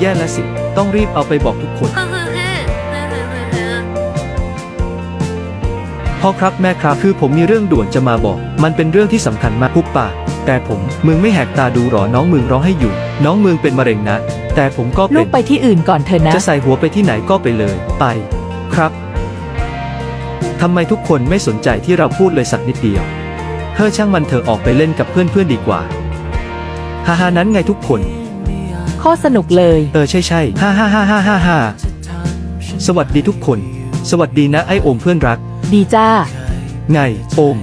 แย่แล้วสิ ต้องรีบเอาไปบอกทุกคนฮึฮึฮึฮึฮึฮึฮึพ่อครับแม่ครับคือผมมีเรื่องด่วนจะมาบอก มันเป็นเรื่องที่สำคัญมากพุบป่า แต่ผมมึงไม่แหกตาดูหรอน้องมึงร้องให้อยู่ น้องมึงเป็นมะเร็งนะ แต่ผมก็ลูเป็กนไปที่อื่นก่อนเถอะนะ จะใส่หัวไปที่ไหนก็ไปเลย ไป ครับทำไมทุกคนไม่สนใจที่เราพูดเลยสักนิดเดียว เฮ้อช่างมันเถอะออกไปเล่นกับเพื่อนๆดีกว่า ฮ่าฮ่านั้นไงทุกคน ข้อสนุกเลย เออใช่ใช่ฮ่าฮ่าฮ่าฮ่าฮ่าฮ่าสวัสดีทุกคน สวัสดีนะไอโอมเพื่อนรัก ดีจ้า ไงโอม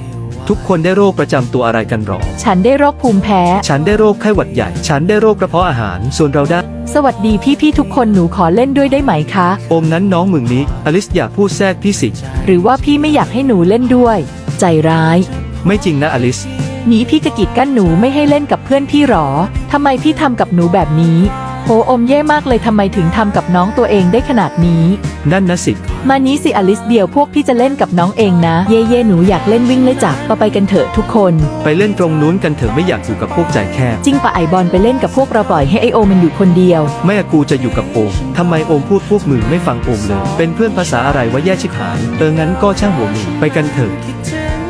ทุกคนได้โรคประจำตัวอะไรกันหรอ ฉันได้โรคภูมิแพ้ ฉันได้โรคไข้หวัดใหญ่ ฉันได้โรคกระเพาะอาหาร ส่วนเราได้ สวัสดีพี่ๆทุกคนหนูขอเล่นด้วยได้ไหมคะ โอมนั้นน้องมึงนี้ อลิสอยากพูดแทรกพี่สิ หรือว่าพี่ไม่อยากให้หนูเล่นด้วย ใจร้าย ไม่จริงนะอลิส หนีพี่จะกีดกั้นหนูไม่ให้เล่นกับเพื่อนพี่หรอ ทำไมพี่ทำกับหนูแบบนี้ โหอมแย่มากเลยทำไมถึงทำกับน้องตัวเองได้ขนาดนี้ นั่นนะสิ มานี้สิอลิสเดียวพวกพี่จะเล่นกับน้องเองนะ เย่เย่หนูอยากเล่นวิ่งเลยจับปะไปกันเถอะทุกคน ไปเล่นตรงนู้นกันเถอะไม่อยากอยู่กับพวกใจแคบ จริงปะไอบอลไปเล่นกับพวกเราปล่อยให้ไอโอมันอยู่คนเดียวไม่อะกูจะอยู่กับโอมทำไมโอมพูดพวกมึงไม่ฟังโอมเลย เป็นเพื่อนภาษาอะไรวะแย่ชิบหาย เอองั้นก็ช่างหัวมึงไปกันเถอะ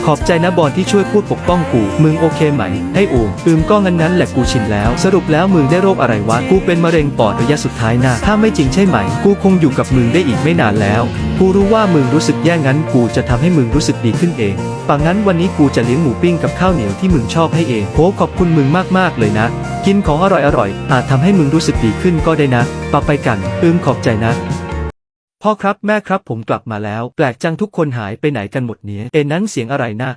ขอบใจนะบอลที่ช่วยพูดปกป้องกู มึงโอเคไหม ให้โอมอืมก็งั้นนั้นแหละกูชินแล้ว สรุปแล้วมึงได้โรคอะไรวะ กูเป็นมะเร็งปอดระยะสุดท้ายนะ ถ้าไม่จริงใช่ไหม กูคงอยู่กับมึงได้อีกไม่นานแล้ว กูรู้ว่ามึงรู้สึกแย่งั้น กูจะทำให้มึงรู้สึกดีขึ้นเองปังงั้นวันนี้กูจะเลี้ยงหมูปิ้งกับข้าวเหนียวที่มึงชอบให้เองโหขอบคุณมึงมากๆเลยนะ กินของอร่อยๆอาจทำให้มึงรู้สึกดีขึ้นก็ได้นะต่อไปกัน อืมขอบใจนะ พ่อครับแม่ครับผมกลับมาแล้ว แปลกจังทุกคนหายไปไหนกันหมดเนี้ยเอ็นนั้นเสียงอะไรนะ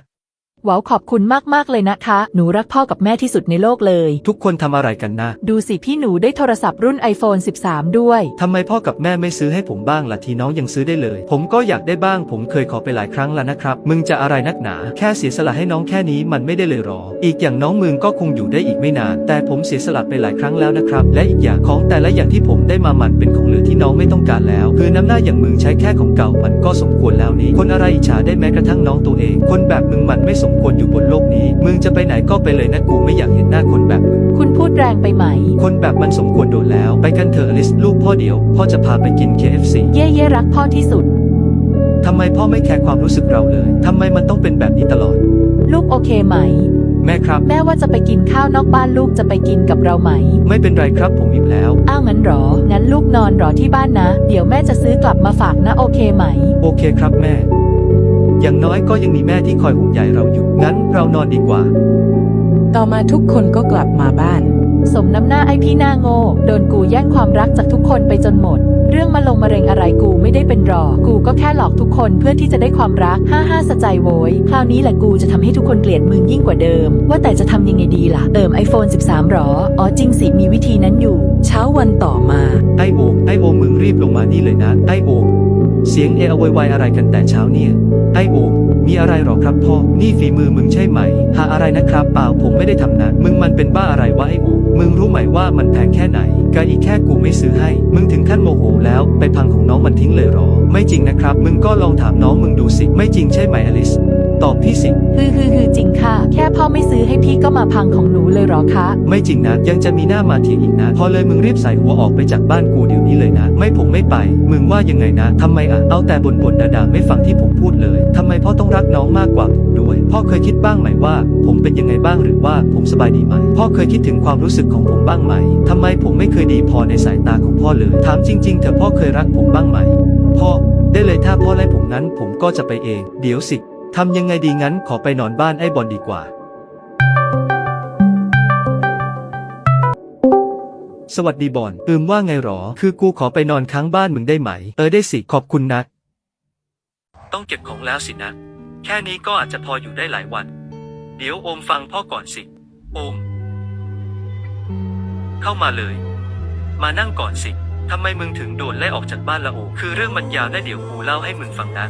ว้าวขอบคุณมากๆเลยนะคะ หนูรักพ่อกับแม่ที่สุดในโลกเลย ทุกคนทำอะไรกันนะ ดูสิพี่หนูได้โทรศัพท์รุ่น iPhone 13 ด้วย ทำไมพ่อกับแม่ไม่ซื้อให้ผมบ้างล่ะทีน้องยังซื้อได้เลย ผมก็อยากได้บ้าง ผมเคยขอไปหลายครั้งแล้วนะครับ มึงจะอะไรนักหนา แค่เสียสละให้น้องแค่นี้มันไม่ได้เลยหรอ อีกอย่างน้องมึงก็คงอยู่ได้อีกไม่นาน แต่ผมเสียสละไปหลายครั้งแล้วนะครับ และอีกอย่างของแต่ละอย่างที่ผมได้มามันเป็นของเหลือที่น้องไม่ต้องการแล้ว คือน้ำหน้าอย่างมึงใช้แค่ของเก่ามันก็สมควรแล้วนี่ คนอะไรอิจฉาได้แม้กระทั่งน้องตัวเอง คนแบบมึงมันไม่สมควรอยู่บนโลกนี้ มึงจะไปไหนก็ไปเลยนะกูไม่อยากเห็นหน้าคนแบบมึง คุณพูดแรงไปไหม คนแบบมันสมควรโดนแล้ว ไปกันเถอะอลิสลูกพ่อเดียว พ่อจะพาไปกิน KFC เย่เย่รักพ่อที่สุด ทำไมพ่อไม่แคร์ความรู้สึกเราเลย ทำไมมันต้องเป็นแบบนี้ตลอด ลูกโอเคไหม แม่ครับ แม่ว่าจะไปกินข้าวนอกบ้านลูกจะไปกินกับเราไหม ไม่เป็นไรครับผมอิ่มแล้ว อ้าวงั้นหรอ งั้นลูกนอนหรอที่บ้านนะ เดี๋ยวแม่จะซื้อกลับมาฝากนะโอเคไหม โอเคครับแม่ อย่างน้อยก็ยังมีแม่ที่คอยห่วงใยเราอยู่ งั้นเรานอนดีกว่า ต่อมาทุกคนก็กลับมาบ้าน สมน้ำหน้าไอพี่หน้าโง่โดนกูแย่งความรักจากทุกคนไปจนหมด เรื่องมาลงมะเร็งอะไรกูไม่ได้เป็นหรอกกูก็แค่หลอกทุกคนเพื่อที่จะได้ความรักห้าห้าสะใจโวยคราวนี้แหละกูจะทำให้ทุกคนเกลียดมึงยิ่งกว่าเดิม ว่าแต่จะทำยังไงดีล่ะ เติม iPhone 13หรอ อ๋อจริงสิมีวิธีนั้นอยู่ เช้าวันต่อมา ไอโอมไอโอมมึงรีบลงมานี่เลยนะไอโอม เสียงเออวยวายอะไรกันแต่เช้าเนี่ย ไอโอมมีอะไรหรอครับพ่อ นี่ฝีมือมึงใช่ไหม หาอะไรนะครับเปล่าผมไม่ได้ทำนะมึงมันเป็นบ้าอะไรวะไอโอมมึงรู้ไหมว่ามันแพงแค่ไหนกะอีกแค่กูไม่ซื้อให้ มึงถึงขั้นโมโหแล้วไปพังของน้องมันทิ้งเลยหรอ ไม่จริงนะครับ มึงก็ลองถามน้องมึงดูสิ ไม่จริงใช่ไหมอลิส ตอบพี่สิ ฮือฮือฮือจริงค่ะ แค่พ่อไม่ซื้อให้พี่ก็มาพังของหนูเลยเหรอคะ ไม่จริงนะ ยังจะมีหน้ามาเถียงอีกนะ พอเลยมึงรีบใส่หัวออกไปจากบ้านกูเดี๋ยวนี้เลยนะ ไม่ผมไม่ไป มึงว่ายังไงนะทำไมอะ เอาแต่บ่นบ่นๆด่าๆไม่ฟังที่ผมพูดเลยทำไมพ่อต้องรักน้องมากกว่าผมด้วย พ่อเคยคิดบ้างไหมว่า ผมเป็นยังไงบ้างหรือว่าผมสบายดีไหม พ่อเคยคิดถึงความรู้สึกของผมบ้างไหมทำไมผมไม่เคยดีพอในสายตาของพ่อเลย ถามจริงๆเถอะพ่อเคยรักผมบ้างไหม พ่อ ได้เลยถ้าพ่อไล่ผมนั้นผมก็จะไปเอง เดี๋ยวสิ ทำยังไงดีงั้นขอไปนอนบ้านไอ้บอลดีกว่า สวัสดีบอลอืมว่าไงหรอ คือกูขอไปนอนค้างบ้านมึงได้ไหม เออได้สิ ขอบคุณนะ ต้องเก็บของแล้วสินะ แค่นี้ก็อาจจะพออยู่ได้หลายวัน เดี๋ยวโอมฟังพ่อก่อนสิ โอม เข้ามาเลย มานั่งก่อนสิทำไมมึงถึงโดนไล่ออกจากบ้านละโอ คือเรื่องมันยาวนะเดี๋ยวกูเล่าให้มึงฟังนะ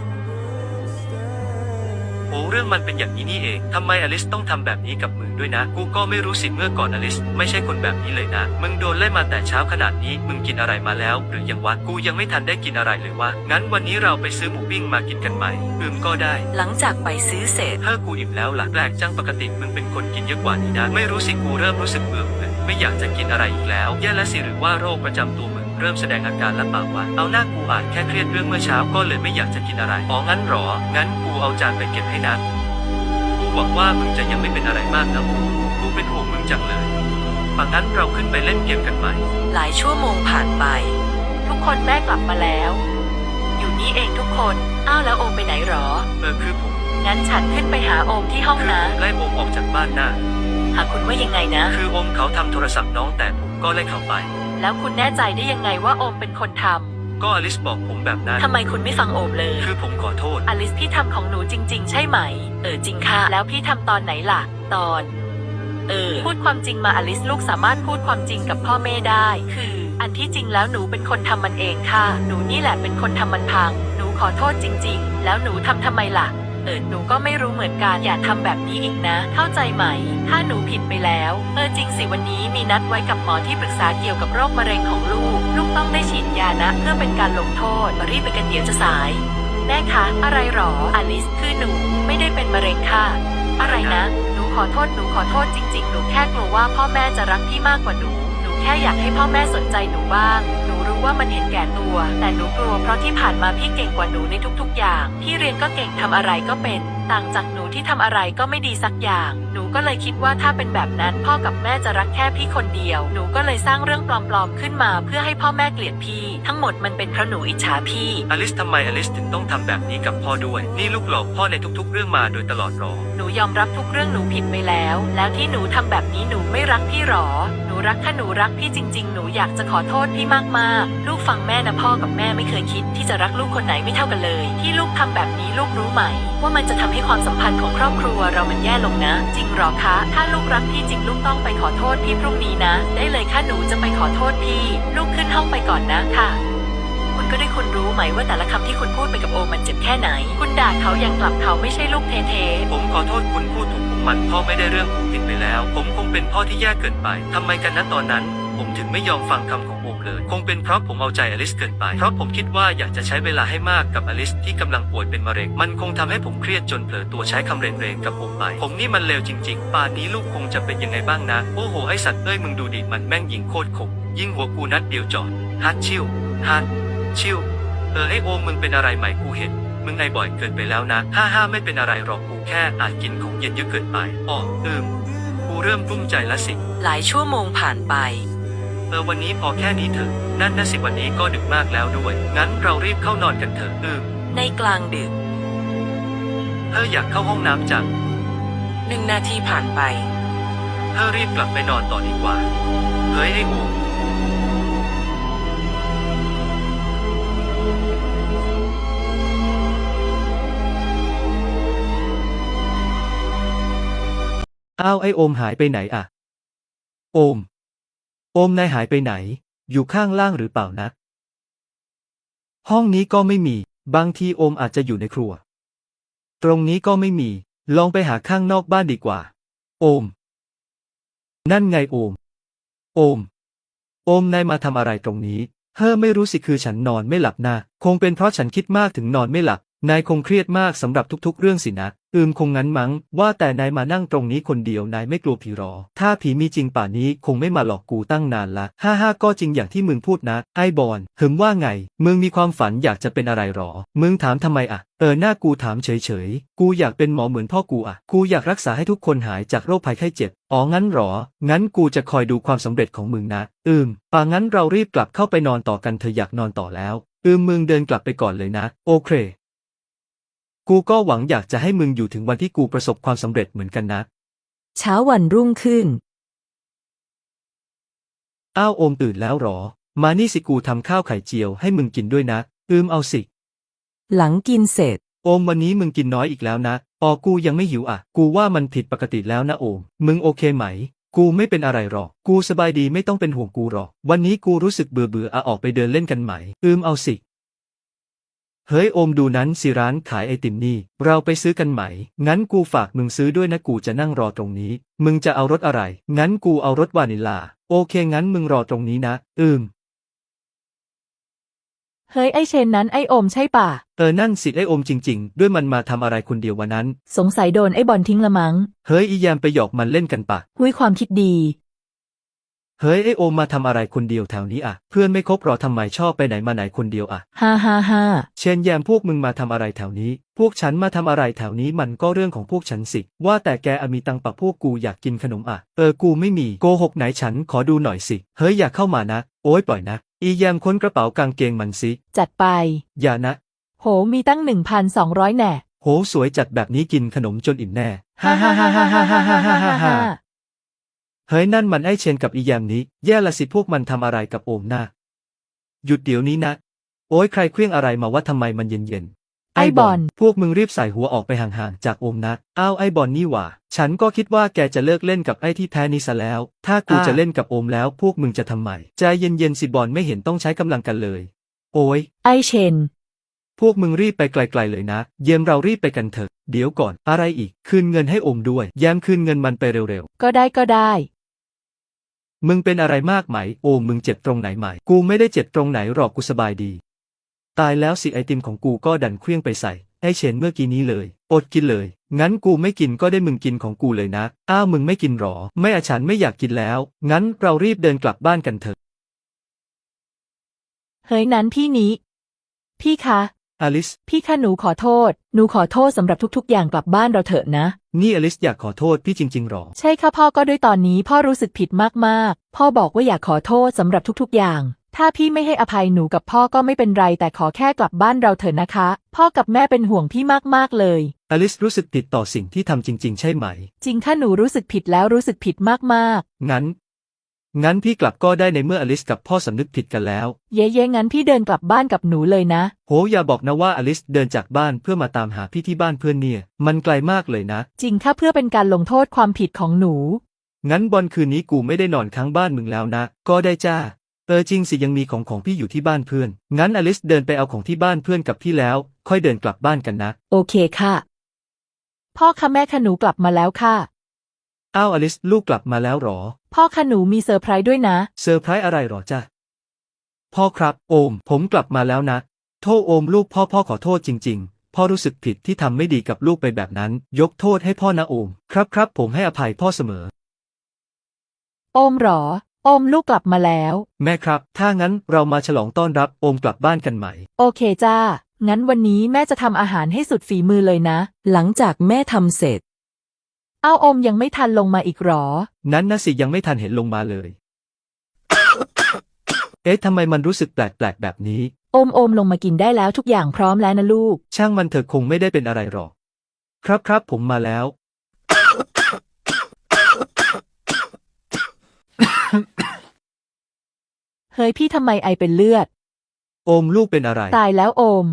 โอ้เรื่องมันเป็นอย่างนี้นี่เองทำไมอลิสต้องทำแบบนี้กับมึงด้วยนะ กูก็ไม่รู้สิเมื่อก่อนอลิส ไม่ใช่คนแบบนี้เลยนะ มึงโดนไล่มาแต่เช้าขนาดนี้ มึงกินอะไรมาแล้ว หรือยังวะ กูยังไม่ทันได้กินอะไรเลยวะ งั้นวันนี้เราไปซื้อหมูปิ้งมากินกันไหมอืมก็ได้ หลังจากไปซื้อเสร็จ ถ้ากูอิ่มแล้วล่ะแปลกจังปกติมึงเป็นคนกินเยอะกว่านี้นะ ไม่รู้สิกูเริ่มรู้สึกเบื่อมึงไม่อยากจะกินอะไรอีกแล้ว แย่แล้วสิหรือว่าโรคประจำตัวมึง เริ่มแสดงอาการและเปล่าวะเอาหน้ากูอาจแค่เครียดเรื่องเมื่อเช้าก็เลยไม่อยากจะกินอะไรอ๋องั้นหรอ งั้นกูเอาจานไปเก็บให้นะกูหวังว่ามึงจะยังไม่เป็นอะไรมากนะกูกูเป็นห่วงมึงจังเลยปังงั้นเราขึ้นไปเล่นเกมกันใหม่หลายชั่วโมงผ่านไป ทุกคนแม่กลับมาแล้ว อยู่นี่เองทุกคนอ้าวแล้วโอมไปไหนหรอ เออคือผมงั้นฉันขึ้นไปหาโอมที่ห้องคือนะผมไล่โอมออกจากบ้านนะหาคุณว่ายังไงนะ คือโอมเขาทำโทรศัพท์น้องแต่ผมก็ไล่เขาไป แล้วคุณแน่ใจได้ยังไงว่าโอมเป็นคนทำก็อลิสบอกผมแบบนั้นทำไมคุณไม่ฟังโอมเลย คือผมขอโทษ อลิสพี่ทำของหนูจริง ๆ ใช่ไหม เออจริงค่ะ แล้วพี่ทำตอนไหนล่ะ ตอน เออ พูดความจริงมาอลิสลูกสามารถพูดความจริงกับพ่อแม่ได้ คือ อันที่จริงแล้วหนูเป็นคนทำมันเองค่ะ หนูนี่แหละเป็นคนทำมันพัง หนูขอโทษจริง ๆ แล้วหนูทำทำไมล่ะ เออหนูก็ไม่รู้เหมือนกันอย่าทำแบบนี้อีกนะ เข้าใจไหม ถ้าหนูผิดไปแล้ว เออจริงสิวันนี้มีนัดไว้กับหมอที่ปรึกษาเกี่ยวกับโรคมะเร็งของลูก ลูกต้องได้ฉีดยานะ เพื่อเป็นการลงโทษรีบไปกันเดี๋ยวจะสาย แม่คะ อะไรหรออลิสคือหนูไม่ได้เป็นมะเร็งค่ะ อะไรนะ หนูขอโทษหนูขอโทษจริง ๆ หนูแค่กลัวว่าพ่อแม่จะรักพี่มากกว่าหนู หนูแค่อยากให้พ่อแม่สนใจหนูบ้างหนู รู้ว่ามันเห็นแก่ตัว แต่หนูกลัวเพราะที่ผ่านมาพี่เก่งกว่าหนูในทุก ๆ อย่าง พี่เรียนก็เก่งทำอะไรก็เป็น ต่างจากหนูที่ทำอะไรก็ไม่ดีสักอย่าง หนูก็เลยคิดว่าถ้าเป็นแบบนั้นพ่อกับแม่จะรักแค่พี่คนเดียว หนูก็เลยสร้างเรื่องปลอมๆขึ้นมา เพื่อให้พ่อแม่เกลียดพี่ ทั้งหมดมันเป็นเพราะหนูอิจฉาพี่อลิสทำไมอลิสถึงต้องทำแบบนี้กับพ่อด้วย นี่ลูกหลอกพ่อในทุก ๆ เรื่องมาโดยตลอดหรอ หนูยอมรับทุกเรื่องหนูผิดไปแล้ว แล้วที่หนูทำแบบนี้หนูไม่รักพี่หรอหนู รักถ้าหนูรักพี่จริง ๆ หนูอยากจะขอโทษพี่มากๆ ลูกฟังแม่นะพ่อกับแม่ไม่เคยคิด ที่จะรักลูกคนไหนไม่เท่ากันเลย ที่ลูกทำแบบนี้ลูกรู้ไหม ว่ามันจะทำให้ความสัมพันธ์ของครอบครัวเรามันแย่ลงนะ จริงหรอคะ ถ้าลูกรักพี่จริงลูกต้องไปขอโทษพี่พรุ่งนี้นะ ได้เลยค่ะหนูจะไปขอโทษพี่ ลูกขึ้นห้องไปก่อนนะค่ะคุณก็ได้คุณรู้ไหมว่าแต่ละคำที่คุณพูดไปกับโอมมันเจ็บแค่ไหน คุณด่าเขาอย่างกลับเขาไม่ใช่ลูกเทๆผมขอโทษคุณพูดถูก มันพ่อไม่ได้เรื่องผมผิดไปแล้ว ผมคงเป็นพ่อที่แย่เกินไปทำไมกันนะตอนนั้น ผมถึงไม่ยอมฟังคำของโอมเลย คงเป็นเพราะผมเอาใจอลิสเกินไป เพราะผมคิดว่าอยากจะใช้เวลาให้มากกับอลิสที่กำลังป่วยเป็นมะเร็ง มันคงทำให้ผมเครียดจนเผลอตัวใช้คำเรงๆกับโอมไป ผมนี่มันเลวจริง ๆ ป่านนี้ลูกคงจะเป็นยังไงบ้างนะ โอ้โหไอสัตว์เอ้ยมึงดูดิมันแม่งยิงโคตรคมยิงหัวกูนัดเดียวจอดฮัดชิวฮัดชิวเออไอโอมมึงเป็นอะไรใหม่กูเห็น มึงไอบ่อยเกินไปแล้วนะห้าห้าไม่เป็นอะไรหรอกกูแค่อาจกินของเย็นเยอะเกินไปอ๋อเอิมกูเริ่มกลุ้มใจละสิ หลายชั่วโมงผ่านไป เออวันนี้พอแค่นี้เถอะ นั่นนะสิวันนี้ก็ดึกมากแล้วด้วย งั้นเรารีบเข้านอนกันเถอะเอิมในกลางดึกเธออยากเข้าห้องน้ำจังหนึ่งนาทีผ่านไป เธอรีบกลับไปนอนต่อดีกว่า เฮ้ยไอโอมอ้าวไอโอมหายไปไหนอะโอม โอมนายหายไปไหน อยู่ข้างล่างหรือเปล่านะห้องนี้ก็ไม่มี บางทีโอมอาจจะอยู่ในครัว ตรงนี้ก็ไม่มี ลองไปหาข้างนอกบ้านดีกว่า โอม นั่นไงโอม โอม โอมนายมาทำอะไรตรงนี้ เฮ้อไม่รู้สิคือฉันนอนไม่หลับนะ คงเป็นเพราะฉันคิดมากถึงนอนไม่หลับ นายคงเครียดมากสำหรับทุกๆ เรื่องสินะ อืมคงงั้นมั้ง ว่าแต่นายมานั่งตรงนี้คนเดียวนายไม่กลัวผีหรอ ถ้าผีมีจริงป่านนี้คงไม่มาหลอกกูตั้งนานละฮ่าฮ่าก็จริงอย่างที่มึงพูดนะ ไอ้บอลถึงว่าไง มึงมีความฝันอยากจะเป็นอะไรหรอ มึงถามทำไมอะเออหน้ากูถามเฉยๆ กูอยากเป็นหมอเหมือนพ่อกูอะกูอยากรักษาให้ทุกคนหายจากโรคภัยไข้เจ็บ อ๋องั้นหรอ งั้นกูจะคอยดูความสำเร็จของมึงนะ อืมป่างั้นเรารีบกลับเข้าไปนอนต่อกันเธออยากนอนต่อแล้ว อืมมึงเดินกลับไปก่อนเลยนะ โอเค กูก็หวังอยากจะให้มึงอยู่ถึงวันที่กูประสบความสำเร็จเหมือนกันนะ เช้าวันรุ่งขึ้น อ้าวโอมตื่นแล้วหรอ มานี่สิกูทำข้าวไข่เจียวให้มึงกินด้วยนะ อืมเอาสิ หลังกินเสร็จ โอมวันนี้มึงกินน้อยอีกแล้วนะออกูยังไม่หิวอะ กูว่ามันผิดปกติแล้วนะโอม มึงโอเคไหม กูไม่เป็นอะไรหรอก กูสบายดีไม่ต้องเป็นห่วงกูหรอก วันนี้กูรู้สึกเบื่อเบื่อๆอะออกไปเดินเล่นกันไหม อืมเอาสิ เฮ้ยโอมดูนั้นสิร้านขายไอติมนี่ เราไปซื้อกันไหม งั้นกูฝากมึงซื้อด้วยนะกูจะนั่งรอตรงนี้ มึงจะเอารสอะไร งั้นกูเอารสวานิลลา โอเคงั้นมึงรอตรงนี้นะ อืม เฮ้ยไอเชนนั้นไอโอมใช่ป่ะ เออนั่นสิไอโอมจริง ๆ ด้วยมันมาทำอะไรคนเดียววันนั้น สงสัยโดนไอบอลทิ้งละมั้ง เฮ้ยอีแยมไปหยอกมันเล่นกันปะ หุยความคิดดี เฮ้ยไอโอมมาทำอะไรคนเดียวแถวนี้อะเพื่อนไม่ครบรอทำไมชอบไปไหนมาไหนคนเดียวอะฮ่าฮ่าฮ่าเชนแยมพวกมึงมาทำอะไรแถวนี้ พวกฉันมาทำอะไรแถวนี้มันก็เรื่องของพวกฉันสิ ว่าแต่แกอมีตังปะพวกกูอยากกินขนมอะเออกูไม่มีโกหกไหนฉันขอดูหน่อยสิ เฮ้ยอย่าเข้ามานะ โอ้ยปล่อยนะ อีแยมค้นกระเป๋ากางเกงมันสิ จัดไป อย่านะ โหมีตั้งหนึ่งพันสองร้อยแน่โหสวยจัดแบบนี้กินขนมจนอิ่มแน่ฮ่าฮ่าฮ่าฮ่าฮ่าฮ่าฮ่า เฮ้ยนั่นมันไอเชนกับอีแยมนี้ แย่ละสิพวกมันทำอะไรกับโอมนะหยุดเดี๋ยวนี้นะ โอ้ยใครเครื่องอะไรมาว่าทำไมมันเย็นเย็นๆไอ้บอลพวกมึงรีบใส่หัวออกไปห่างๆ จากโอมนะ อ้าวไอ้บอลนี่หว่า ฉันก็คิดว่าแกจะเลิกเล่นกับไอ้ที่แท้นี่ซะแล้ว ถ้ากูอ่าจะเล่นกับโอมแล้ว พวกมึงจะทำไม ใจเย็นๆสิบอลไม่เห็นต้องใช้กำลังกันเลย โอ้ย ไอเชน พวกมึงรีบไปไกลๆเลยนะ เยมเรารีบไปกันเถอะ เดี๋ยวก่อน อะไรอีก คืนเงินให้โอมด้วย แยมคืนเงินมันไปเร็วก็ได้ก็ได้ๆ มึงเป็นอะไรมากไหม โอมมึงเจ็บตรงไหนไหม กูไม่ได้เจ็บตรงไหนหรอกกูสบายดี ตายแล้วสิไอติมของกูก็ดันเคลี้ยงไปใส่ไอเชนเมื่อกี้นี้เลย อดกินเลย งั้นกูไม่กินก็ได้มึงกินของกูเลยนะ อ้าวมึงไม่กินหรอ ไม่อะฉันไม่อยากกินแล้ว งั้นเรารีบเดินกลับบ้านกันเถอะ เฮ้ยนั้นพี่นี้ พี่คะ อลิส พี่คะหนูขอโทษ หนูขอโทษสำหรับทุกๆ อย่างกลับบ้านเราเถอะนะ นี่อลิสอยากขอโทษพี่จริงๆหรอ ใช่ค่ะพ่อก็ด้วยตอนนี้พ่อรู้สึกผิดมากๆ พ่อบอกว่าอยากขอโทษสำหรับทุกๆ อย่าง ถ้าพี่ไม่ให้อภัยหนูกับพ่อก็ไม่เป็นไร แต่ขอแค่กลับบ้านเราเถอะนะคะ พ่อกับแม่เป็นห่วงพี่มากๆเลย อลิสรู้สึกผิดต่อสิ่งที่ทำจริง ๆ ใช่ไหม จริงค่ะหนูรู้สึกผิดแล้วรู้สึกผิดมากงั้น งั้นพี่กลับก็ได้ในเมื่ออลิสกับพ่อสำนึกผิดกันแล้วๆเย้ๆงั้นพี่เดินกลับบ้านกับหนูเลยนะ โหอย่าบอกนะว่าอลิสเดินจากบ้านเพื่อมาตามหาพี่ที่บ้านเพื่อนเนี่ย มันไกลมากเลยนะ จริงค่ะเพื่อเป็นการลงโทษความผิดของหนู งั้นบอลคืนนี้กูไม่ได้นอนค้างบ้านมึงแล้วนะ ก็ได้จ้า เออจริงสิยังมีของของพี่อยู่ที่บ้านเพื่อน งั้นอลิสเดินไปเอาของที่บ้านเพื่อนกับพี่แล้ว ค่อยเดินกลับบ้านกันนะ โอเคค่ะ พ่อคะแม่คะหนูกลับมาแล้วค่ะ อ้าวอลิสลูกกลับมาแล้วหรอ พ่อคะหนูมีเซอร์ไพรส์ด้วยนะ เซอร์ไพรส์อะไรหรอจ้าพ่อครับ โอม ผมกลับมาแล้วนะ โทษโอมลูกพ่อพ่อขอโทษจริง ๆ พ่อรู้สึกผิดที่ทำไม่ดีกับลูกไปแบบนั้น ยกโทษให้พ่อนะโอม ครับครับผมให้อภัยพ่อเสมอ โอมหรอ โอมลูกกลับมาแล้ว แม่ครับ ถ้างั้นเรามาฉลองต้อนรับโอมกลับบ้านกันใหม่ โอเคจ้า งั้นวันนี้แม่จะทำอาหารให้สุดฝีมือเลยนะ หลังจากแม่ทำเสร็จเอ้าโอมยังไม่ทันลงมาอีกหรอ นั้นนะสิยังไม่ทันเห็นลงมาเลย เอ๊ะทำไมมันรู้สึกแปลกๆแบบนี้โอมโอมลงมากินได้แล้วทุกอย่างพร้อมแล้วนะลูก ช่างมันเถอะคงไม่ได้เป็นอะไรหรอก ครับครับผมมาแล้ว เฮ้ยพี่ทำไมไอเป็นเลือด โอมลูกเป็นอะไร ตายแล้วโอม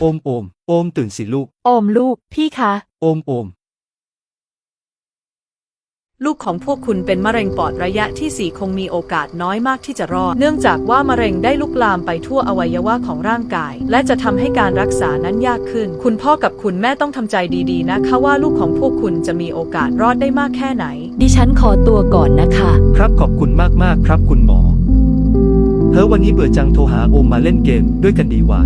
โอมโอมโอมตื่นสิลูกโอมลูก พี่คะ โอมโอม ลูกของพวกคุณเป็นมะเร็งปอดระยะที่ 4 คงมีโอกาสน้อยมากที่จะรอด เนื่องจากว่ามะเร็งได้ลุกลามไปทั่วอวัยวะของร่างกาย และจะทำให้การรักษานั้นยากขึ้น คุณพ่อกับคุณแม่ต้องทำใจดีๆ นะคะว่าลูกของพวกคุณจะมีโอกาสรอดได้มากแค่ไหน ดิฉันขอตัวก่อนนะคะ ครับขอบคุณมากๆครับคุณหมอ เฮ้ยวันนี้เบื่อจังโทรหาโอมมาเล่นเกมด้วยกันดีกว่า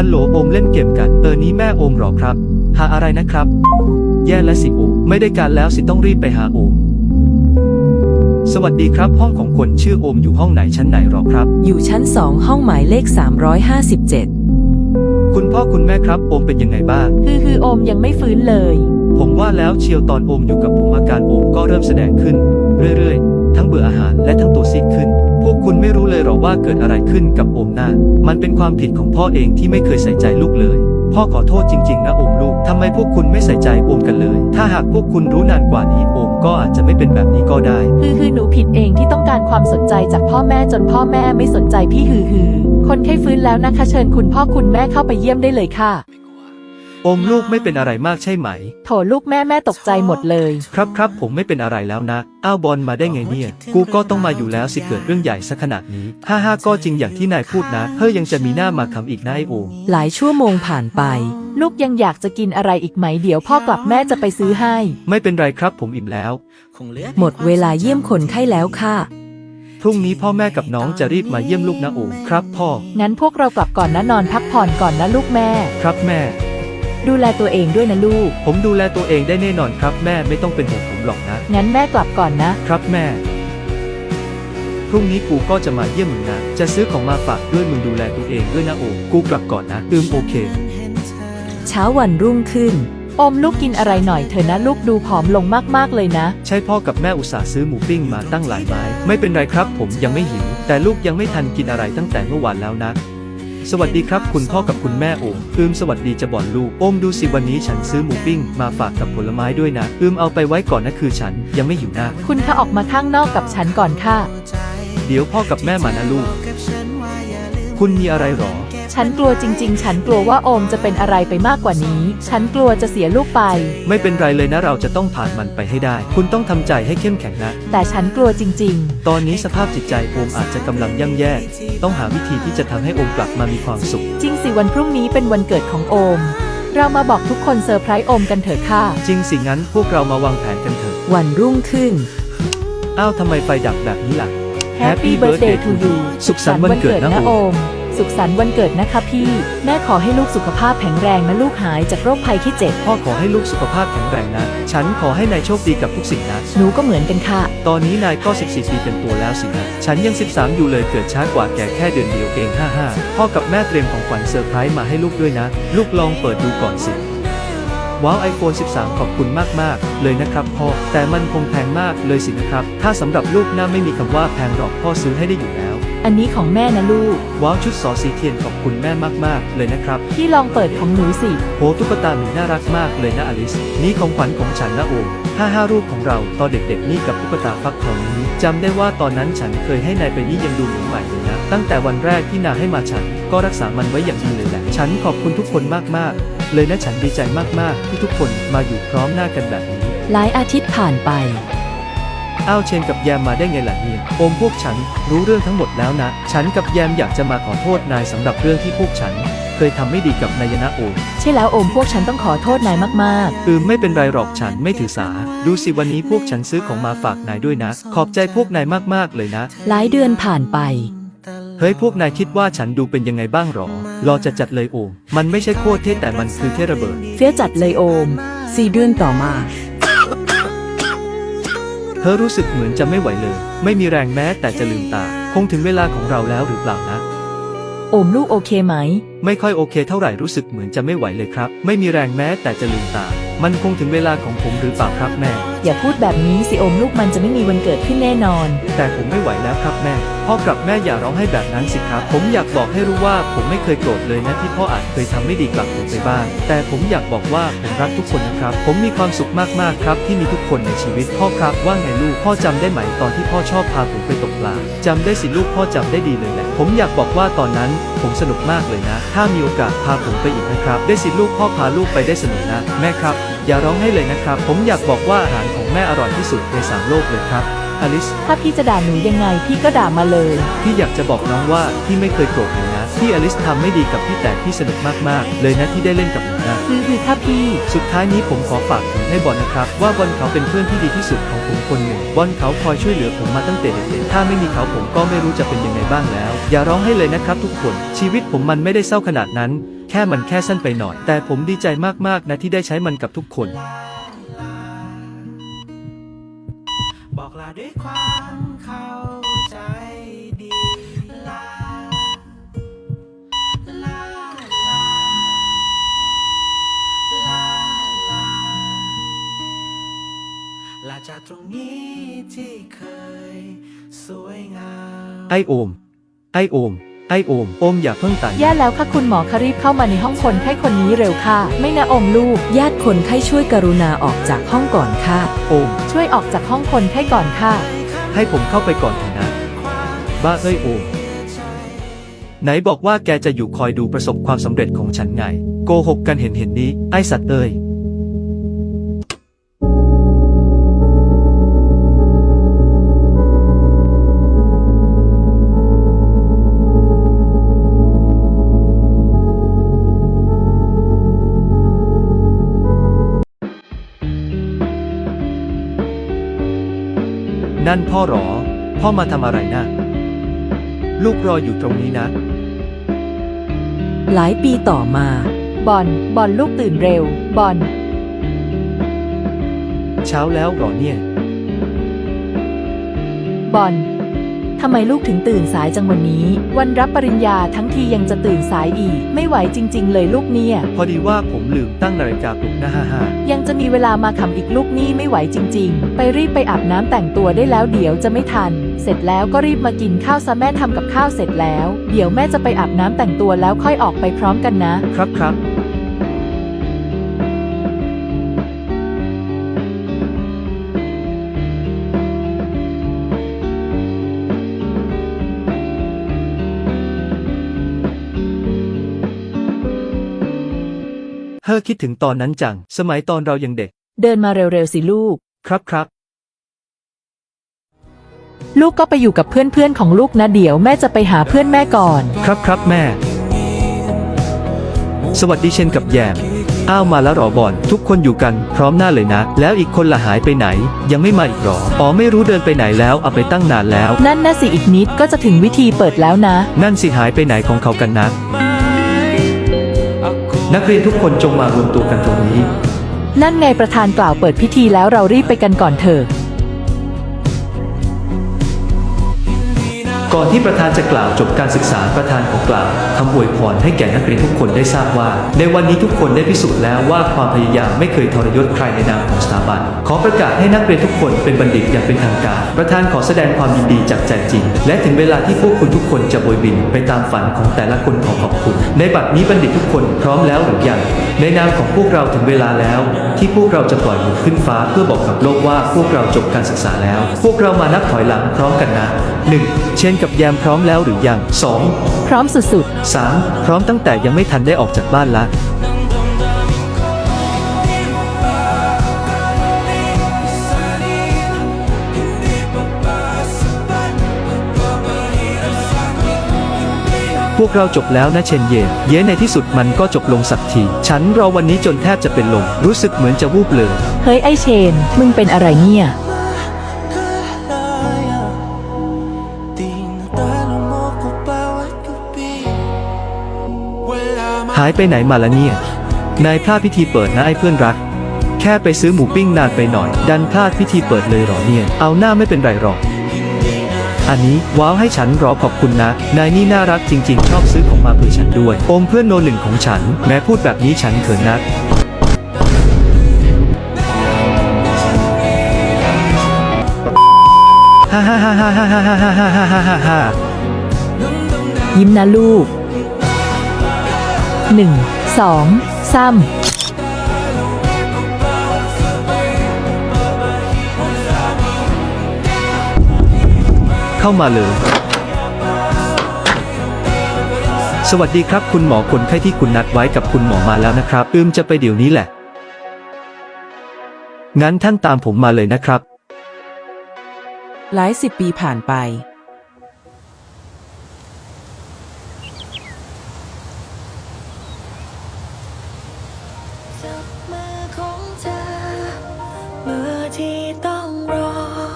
ฮัลโหลโอมเล่นเกมกันเออนี้แม่โอมหรอครับ หาอะไรนะครับ แย่แล้วสิโอมไม่ได้การแล้วสิต้องรีบไปหาโอมสวัสดีครับ ห้องของคนชื่อโอมอยู่ห้องไหนชั้นไหนหรอครับ อยู่ชั้นสองห้องหมายเลข 357 คุณพ่อคุณแม่ครับ โอมเป็นยังไงบ้างคือคือโอมยังไม่ฟื้นเลย ผมว่าแล้วเชียวตอนโอมอยู่กับผมอาการโอมก็เริ่มแสดงขึ้น เรื่อยๆ ทั้งเบื่ออาหารและทั้งตัวซีดขึ้นพ วกคุณไม่รู้เลยหรอว่าเกิดอะไรขึ้นกับโอมน่ามันเป็นความผิดของพ่อเองที่ไม่เคยใส่ใจลูกเลย พ่อขอโทษจริงๆนะโอมลูกทำไมพวกคุณไม่ใส่ใจโอมกันเลย ถ้าหากพวกคุณรู้นานกว่านี้โอมก็อาจจะไม่เป็นแบบนี้ก็ได้ คือคือหนูผิดเองที่ต้องการความสนใจจากพ่อแม่จนพ่อแม่ไม่สนใจพี่ฮือฮือคนไข้ฟื้นแล้วนะคะเชิญคุณพ่อคุณแม่เข้าไปเยี่ยมได้เลยค่ะ อมลูกไม่เป็นอะไรมากใช่ไหม โถลูกแม่แม่ตกใจหมดเลย ครับครับผมไม่เป็นอะไรแล้วนะ อ้าวบอลมาได้ไงเนี่ย กูก็ต้องมาอยู่แล้วสิเกิดเรื่องใหญ่ซะขนาดนี้ฮ่าฮ่าก็จริงอย่างที่นายพูดนะ เฮ้ยยังจะมีหน้ามาคำอีกนะไอโอมหลายชั่วโมงผ่านไป ลูกยังอยากจะกินอะไรอีกไหมเดี๋ยวพ่อกลับแม่จะไปซื้อให้ ไม่เป็นไรครับผมอิ่มแล้ว หมดเวลาเยี่ยมคนไข้แล้วค่ะ พรุ่งนี้พ่อแม่กับน้องจะรีบมาเยี่ยมลูกนะโอมครับพ่อ งั้นพวกเรากลับก่อนนะนอนพักผ่อนก่อนนะลูกแม่ ครับแม่ ดูแลตัวเองด้วยนะลูก ผมดูแลตัวเองได้แน่นอนครับ แม่ไม่ต้องเป็นห่วงผมหรอกนะ งั้นแม่กลับก่อนนะ ครับแม่ พรุ่งนี้กูก็จะมาเยี่ยมมึงนะ จะซื้อของมาฝากด้วยมึงดูแลตัวเองด้วยนะโอมกูกลับก่อนนะอืมโอเค เช้าวันรุ่งขึ้นโอมลูกกินอะไรหน่อยเถอะนะลูกดูผอมลงมากๆเลยนะ ใช่พ่อกับแม่อุตส่าห์ซื้อหมูปิ้งมาตั้งหลายไม้ ไม่เป็นไรครับ ผมยังไม่หิว แต่ลูกยังไม่ทันกินอะไรตั้งแต่เมื่อวานแล้วนะ สวัสดีครับ คุณพ่อกับคุณแม่โอมอืมสวัสดีจะบ่อนลูกโอมดูสิวันนี้ฉันซื้อหมูปิ้ง มาฝากกับผลไม้ด้วยนะ อืมเอาไปไว้ก่อนนะคือฉันยังไม่หิวนะคุณคะออกมาข้างนอกกับฉันก่อนค่ะ เดี๋ยวพ่อกับแม่มานะลูก คุณมีอะไรหรอ ฉันกลัวจริง ๆ ฉันกลัวว่าโอมจะเป็นอะไรไปมากกว่านี้ ฉันกลัวจะเสียลูกไป ไม่เป็นไรเลยนะเราจะต้องผ่านมันไปให้ได้ คุณต้องทำใจให้เข้มแข็งนะ แต่ฉันกลัวจริง ตอนนี้สภาพจิตใจโอมอาจจะกำลังย่ำแย่ ต้องหาวิธีที่จะทำให้โอมกลับมามีความสุข ๆ จริงสิวันพรุ่งนี้เป็นวันเกิดของโอม เรามาบอกทุกคนเซอร์ไพรส์โอมกันเถอะค่ะ จริงสิงั้นพวกเรามาวางแผนกันเถอะ วันรุ่งขึ้น อ้าวทำไมไฟดับแบบนี้ล่ะ Happy birthday to you สุขสันต์วันเกิดนะโอโอมม สุขสันต์วันเกิดนะคะพี่ แม่ขอให้ลูกสุขภาพแข็งแรงนะลูกหายจากโรคภัยไข้เจ็บ พ่อขอให้ลูกสุขภาพแข็งแรงนะ ฉันขอให้นายโชคดีกับทุกสิ่งนะ หนูก็เหมือนกันค่ะ ตอนนี้นายก็ 14 ปีเป็นตัวแล้วสินะ ฉันยัง 13 อยู่เลยเกิดช้ากว่าแกแค่เดือนเดียวเอง 55 พ่อกับแม่เตรียมของขวัญเซอร์ไพรส์มาให้ลูกด้วยนะ ลูกลองเปิดดูก่อนสิ ว้าว iPhone 13 ขอบคุณมากๆ เลยนะครับพ่อ แต่มันคงแพงมากเลยสินะครับ ถ้าสำหรับลูกน่าไม่มีคำว่าแพงหรอกพ่อซื้อให้ได้อยู่แล้ว อันนี้ของแม่นะลูก ว้าวชุดสอสีเทียนขอบคุณแม่มากๆ เลยนะครับ พี่ลองเปิดของหนูสิ โหตุ๊กตาหมีน่ารักมากเลยนะอลิส นี่ของขวัญของฉันนะโอม55รูปของเราตอนเด็กๆนี่กับตุ๊กตาฟักทองนี้จำได้ว่าตอนนั้นฉันเคยให้นายไปนี่ยังดูเหมือนใหม่เลยนะ ตั้งแต่วันแรกที่นาให้มาฉัน ก็รักษามันไว้อย่างดีเลยแหละ ฉันขอบคุณทุกคนมากๆ เลยนะฉันดีใจมากๆ ที่ทุกคนมาอยู่พร้อมหน้ากันแบบนี้ หลายอาทิตย์ผ่านไป อ้าวเชนกับแยมมาได้ไงล่ะเนี่ยโอมพวกฉันรู้เรื่องทั้งหมดแล้วนะ ฉันกับแยมอยากจะมาขอโทษนายสำหรับเรื่องที่พวกฉัน เคยทำไม่ดีกับนายนะโอม ใช่แล้วโอมพวกฉันต้องขอโทษนายมากอืมไม่เป็นไรหรอกฉันไม่ถือสา ดูสิวันนี้พวกฉันซื้อของมาฝากนายด้วยนะ ขอบใจพวกนายมากๆเลยนะหลายเดือนผ่านไป เฮ้ยพวกนายคิดว่าฉันดูเป็นยังไงบ้างหรอ รอจะจัดเลยโอม มันไม่ใช่โคตรเท่แต่มันคือเท่ระเบิดๆเฟี้ยวจัดเลยโอมสี่เดือนต่อมา เธอรู้สึกเหมือนจะไม่ไหวเลย ไม่มีแรงแม้แต่จะลืมตา คงถึงเวลาของเราแล้วหรือเปล่านะ โอมลูกโอเคไหม ไม่ค่อยโอเคเท่าไหร่รู้สึกเหมือนจะไม่ไหวเลยครับ ไม่มีแรงแม้แต่จะลืมตา มันคงถึงเวลาของผมหรือเปล่าครับแม่ อย่าพูดแบบนี้สิโอมลูกมันจะไม่มีวันเกิดขึ้นแน่นอน แต่ผมไม่ไหวแล้วครับแม่ พ่อกับแม่อย่าร้องให้แบบนั้นสิครับ ผมอยากบอกให้รู้ว่าผมไม่เคยโกรธเลยนะที่พ่ออาจเคยทำไม่ดีกับผมไปบ้าง แต่ผมอยากบอกว่าผมรักทุกคนนะครับ ผมมีความสุขมากๆครับที่มีทุกคนในชีวิตพ่อครับว่าไงลูกพ่อจำได้ไหมตอนที่พ่อชอบพาผมไปตกปลาจำได้สิลูกพ่อจำได้ดีเลยแหละผมอยากบอกว่าตอนนั้นผมสนุกมากเลยนะ ถ้ามีโอกาสพาผมไปอีกนะครับ ได้สิลูกพ่อพาลูกไปได้สนุกนะ แม่ครับ อย่าร้องให้เลยนะครับ ผมอยากบอกว่าอาหารของแม่อร่อยที่สุดในสามโลกเลยครับอลิส ถ้าพี่จะด่าหนูยังไงพี่ก็ด่ามาเลย พี่อยากจะบอกน้องว่าพี่ไม่เคยโกรธเลยนะที่อลิสทำไม่ดีกับพี่แต่พี่สนุกมากๆ เลยนะที่ได้เล่นกับหนูนะคือคือถ้าพี่ สุดท้ายนี้ผมขอฝากถึงให้บอลนะครับ ว่าบอลเขาเป็นเพื่อนที่ดีที่สุดของผมคนหนึ่งบอลเขาคอยช่วยเหลือผมมาตั้งแต่เด็กๆถ้าไม่มีเขาผมก็ไม่รู้จะเป็นยังไงบ้างแล้ว อย่าร้องให้เลยนะครับ ทุกคน ชีวิตผมมันไม่ได้เศร้าขนาดนั้น แค่มันแค่สั้นไปหน่อย แต่ผมดีใจมากๆนะที่ได้ใช้มันกับทุกคน บอกลาด้วยความเข้าใจดีลาลาลาลาลาลาจากตรงนี้ที่เคยสวยงาม ไอโอม ไอโอม ไอโอม โอมอย่าเพิ่งตายนะแย่แล้วค่ะคุณหมอคะรีบเข้ามาในห้องคนไข้คนนี้เร็วค่ะ ไม่นะโอมลูก ญาติคนไข้ช่วยกรุณาออกจากห้องก่อนค่ะ โอม ช่วยออกจากห้องคนไข้ก่อนค่ะ ให้ผมเข้าไปก่อนเถอะนะ บ้าเอ้ยโอม ไหนบอกว่าแกจะอยู่คอยดูประสบความสำเร็จของฉันไง โกหกกันเห็นเห็นนี้ ไอสัตว์เอ้ย นั่นพ่อหรอ พ่อมาทำอะไรนะ ลูกรออยู่ตรงนี้นะ หลายปีต่อมา บอล บอลลูกตื่นเร็ว บอล เช้าแล้วเหรอเนี่ย บอล ทำไมลูกถึงตื่นสายจังวันนี้ วันรับปริญญาทั้งทียังจะตื่นสายอีก ไม่ไหวจริง ๆ เลยลูกเนี่ย พอดีว่าผมลืมตั้งนาฬิกาปลุกนะฮ่าฮ่ายังจะมีเวลามาขำอีกลูกนี่ไม่ไหวจริง ๆ ไปรีบไปอาบน้ำแต่งตัวได้แล้วเดี๋ยวจะไม่ทัน เสร็จแล้วก็รีบมากินข้าวซะแม่ทำกับข้าวเสร็จแล้ว เดี๋ยวแม่จะไปอาบน้ำแต่งตัวแล้วค่อยออกไปพร้อมกันนะ ครับครับ เฮ้อคิดถึงตอนนั้นจัง สมัยตอนเรายังเด็ก เดินมาเร็วๆสิลูก ครับครับ ลูกก็ไปอยู่กับเพื่อนๆของลูกนะเดี๋ยวแม่จะไปหาเพื่อนแม่ก่อน ครับครับแม่ สวัสดีเชนกับแยม อ้าวมาแล้วเหรอบอลทุกคนอยู่กันพร้อมหน้าเลยนะ แล้วอีกคนละหายไปไหน ยังไม่มาอีกหรอ อ๋อไม่รู้เดินไปไหนแล้วเอาไปตั้งนานแล้ว นั่นนะสิอีกนิดก็จะถึงวิธีเปิดแล้วนะ นั่นสิหายไปไหนของเขากันนะ นักเรียนทุกคนจงมารวมตัวกันตรงนี้ นั่นไงประธานกล่าวเปิดพิธีแล้วเรารีบไปกันก่อนเถอะ ก่อนที่ประธานจะกล่าวจบการศึกษาประธานขอกล่าวคำอวยพรให้แก่นักเรียนทุกคนได้ทราบว่า ในวันนี้ทุกคนได้พิสูจน์แล้วว่าความพยายามไม่เคยทรยศใครในนามของสถาบัน ขอประกาศให้นักเรียนทุกคนเป็นบัณฑิตอย่างเป็นทางการ ประธานขอแสดงความยินดีจากใจจริง และถึงเวลาที่พวกคุณทุกคนจะโบยบินไปตามฝันของแต่ละคนขอขอบคุณ ในบัดนี้บัณฑิตทุกคนพร้อมแล้วหรือยังในนามของพวกเราถึงเวลาแล้ว ที่พวกเราจะปล่อยมือขึ้นฟ้าเพื่อบอกกับโลกว่าพวกเราจบการศึกษาแล้ว พวกเรามานับถอยหลังพร้อมกันนะ 1. เช่นกับแยมพร้อมแล้วหรือยัง 2. พร้อมสุด 3. พร้อมตั้งแต่ยังไม่ทันได้ออกจากบ้านละ พวกเราจบแล้วนะเชนเยนเย้ในที่สุดมันก็จบลงสักที ฉันรอวันนี้จนแทบจะเป็นลม รู้สึกเหมือนจะวูบเลย ๆ เฮ้ยไอเชน มึงเป็นอะไรเนี่ย หายไปไหนมาละเนี่ย นายพลาดพิธีเปิดนะไอ้เพื่อนรัก แค่ไปซื้อหมูปิ้งนานไปหน่อย ดันพลาดพิธีเปิดเลยหรอเนี่ย เอาหน้าไม่เป็นไรหรอก อันนี้ว้าวให้ฉันรอขอบคุณนะ นายนี่น่ารักจริง ๆ ชอบซื้อของมาเพื่อฉันด้วย อมเพื่อนโนหนึ่งของฉัน แม้พูดแบบนี้ฉันเขินนักฮ่าฮ่าฮ่าฮ่าฮ่าฮ่าฮ่าฮ่าฮ่าฮ่ายิ้มนะลูก หนึ่งสองสามเข้ามาเลย สวัสดีครับคุณหมอคนไข้ที่คุณนัดไว้กับคุณหมอมาแล้วนะครับ อืมจะไปเดี๋ยวนี้แหละ งั้นท่านตามผมมาเลยนะครับ หลายสิบปีผ่านไป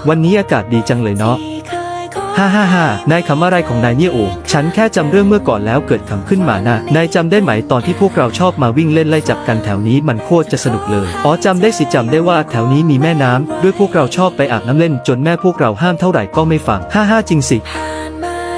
วันนี้อากาศดีจังเลยเนาะที่เคยขอฮ่าฮ่าฮ่านายคำอะไรของนายเนี่ยโอ้ฉันแค่จำเรื่องเมื่อก่อนแล้วเกิดขำขึ้นมานะนายจำได้ไหมตอนที่พวกเราชอบมาวิ่งเล่นไล่จับกันแถวนี้มันโคตรจะสนุกเลย อ๋อจำได้สิจำได้ว่าแถวนี้มีแม่น้ำด้วยพวกเราชอบไปอาบน้ำเล่นจนแม่พวกเราห้ามเท่าไหร่ก็ไม่ฟัง ฮ่าฮ่าจริงสิผ่านมา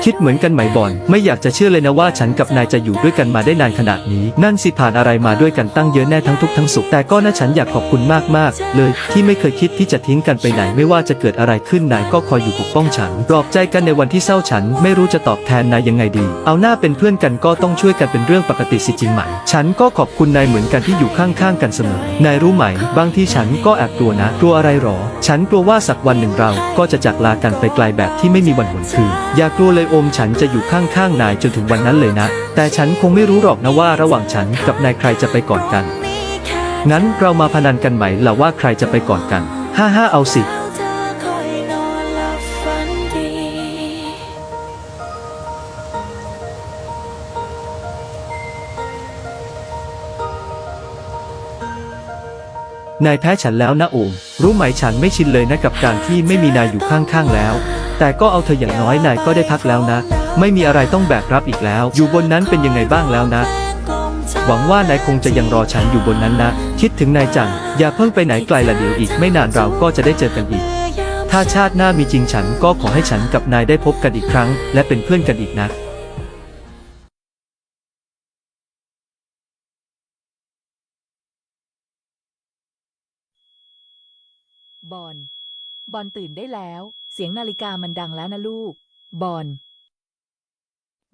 คิดเหมือนกันไหมบอลไม่อยากจะเชื่อเลยนะว่าฉันกับนายจะอยู่ด้วยกันมาได้นานขนาดนี้ นั่นสิผ่านอะไรมาด้วยกันตั้งเยอะแน่ทั้งทุกทั้งสุขแต่ก็นะฉันอยากขอบคุณมากๆ เลยที่ไม่เคยคิดที่จะทิ้งกันไปไหนไม่ว่าจะเกิดอะไรขึ้นนายก็คอยอยู่ปกป้องฉันปลอบใจกันในวันที่เศร้าฉัน ไม่รู้จะตอบแทนนายยังไงดี เอาหน้าเป็นเพื่อนกันก็ต้องช่วยกันเป็นเรื่องปกติสิจริงไหม ฉันก็ขอบคุณนายเหมือนกันที่อยู่ข้างๆกันเสมอนายรู้ไหม บางที่ฉันก็แอบกลัวนะกลัวอะไรหรอ ฉันกลัวว่าสักวันหนึ่งเราก็จะจากลากันไปไกลแบบที่ไม่มีวันหวนคืนอย่ากลัวเลยโอมฉันจะอยู่ข้างๆนายจนถึงวันนั้นเลยนะ แต่ฉันคงไม่รู้หรอกนะว่าระหว่างฉันกับนายใครจะไปก่อนกัน งั้นเรามาพนันกันไหมล่ะว่าใครจะไปก่อนกัน ห้าห้าเอาสินอนหลับฝันดีนายแพ้ฉันแล้วนะโอม รู้ไหมฉันไม่ชินเลยนะกับการที่ไม่มีนายอยู่ข้างๆแล้ว แต่ก็เอาเธออย่างน้อยนายก็ได้พักแล้วนะ ไม่มีอะไรต้องแบกรับอีกแล้ว อยู่บนนั้นเป็นยังไงบ้างแล้วนะ หวังว่านายคงจะยังรอฉันอยู่บนนั้นนะ คิดถึงนายจัง อย่าเพิ่งไปไหนไกลละเดี๋ยวอีกไม่นานเราก็จะได้เจอกันอีก ถ้าชาติหน้ามีจริงฉันก็ขอให้ฉันกับนายได้พบกันอีกครั้ง และเป็นเพื่อนกันอีกนะบอลบอลตื่นได้แล้ว เสียงนาฬิกามันดังแล้วนะลูก บอล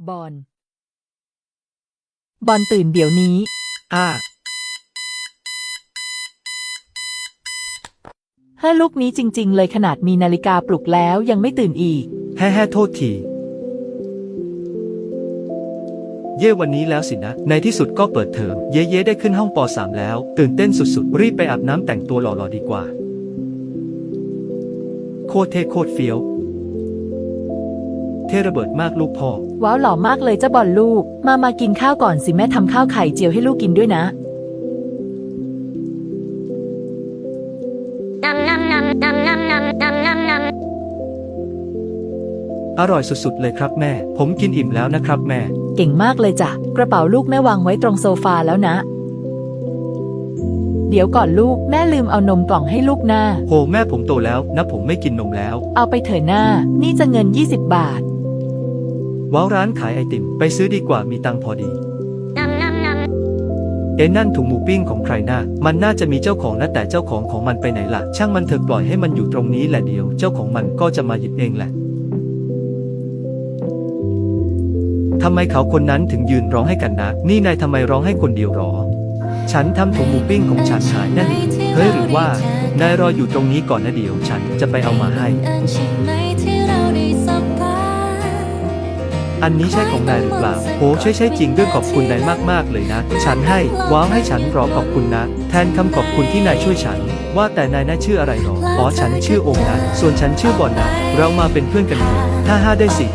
บอลบอลตื่นเดี๋ยวนี้อ้าให้ลูกนี้จริง ๆ เลยขนาดมีนาฬิกาปลุกแล้วยังไม่ตื่นอีก แฮ่แฮ่โทษที เย่วันนี้แล้วสินะ ในที่สุดก็เปิดเทอม เย่เย่ได้ขึ้นห้องป .3 แล้ว ตื่นเต้นสุด ๆ รีบไปอาบน้ำแต่งตัวหล่อ ๆ ดีกว่า โคตรเท่โคตรเฟี้ยว เท่ระเบิดมากลูกพ่อ ว้าวหล่อมากเลยเจ้าบอลลูก มามากินข้าวก่อนสิแม่ทำข้าวไข่เจียวให้ลูกกินด้วยนะอร่อยสุดๆเลยครับแม่ ผมกินอิ่มแล้วนะครับแม่ เก่งมากเลยจ้ะ กระเป๋าลูกแม่วางไว้ตรงโซฟาแล้วนะ เดี๋ยวก่อนลูกแม่ลืมเอานมกล่องให้ลูกหน้า โหแม่ผมโตแล้วนะผมไม่กินนมแล้ว เอาไปเถอะหน้า นี่จะเงิน 20 บาท ว้าวร้านขายไอติม ไปซื้อดีกว่ามีตังค์พอดีเอ็นนั่นถุงหมูปิ้งของใครน่ามันน่าจะมีเจ้าของนะแต่เจ้าของของมันไปไหนล่ะ ช่างมันเถอะปล่อยให้มันอยู่ตรงนี้แหละเดียว เจ้าของมันก็จะมาหยิบเองแหละทำไมเขาคนนั้นถึงยืนร้องให้กันนะ นี่นายทำไมร้องให้คนเดียวหรอ ฉันทำถุงหมูปิ้งของฉันหายนั่นเฮ้ยหรือว่านายรออยู่ตรงนี้ก่อนนะเดี๋ยวฉันจะไปเอามาให้ อันนี้ใช่ของนายหรือเปล่าโอ้ใช่ใช่จริงด้วยขอบคุณนายมากๆเลยนะ ฉันให้ว้าวให้ฉันรอขอบคุณนะ แทนคำขอบคุณที่นายช่วยฉัน ว่าแต่นายน่าชื่ออะไรหรออ๋อฉันชื่อโอมนะ ส่วนฉันชื่อบอลนะ เรามาเป็นเพื่อนกันเถอะถ้าห้าได้สิ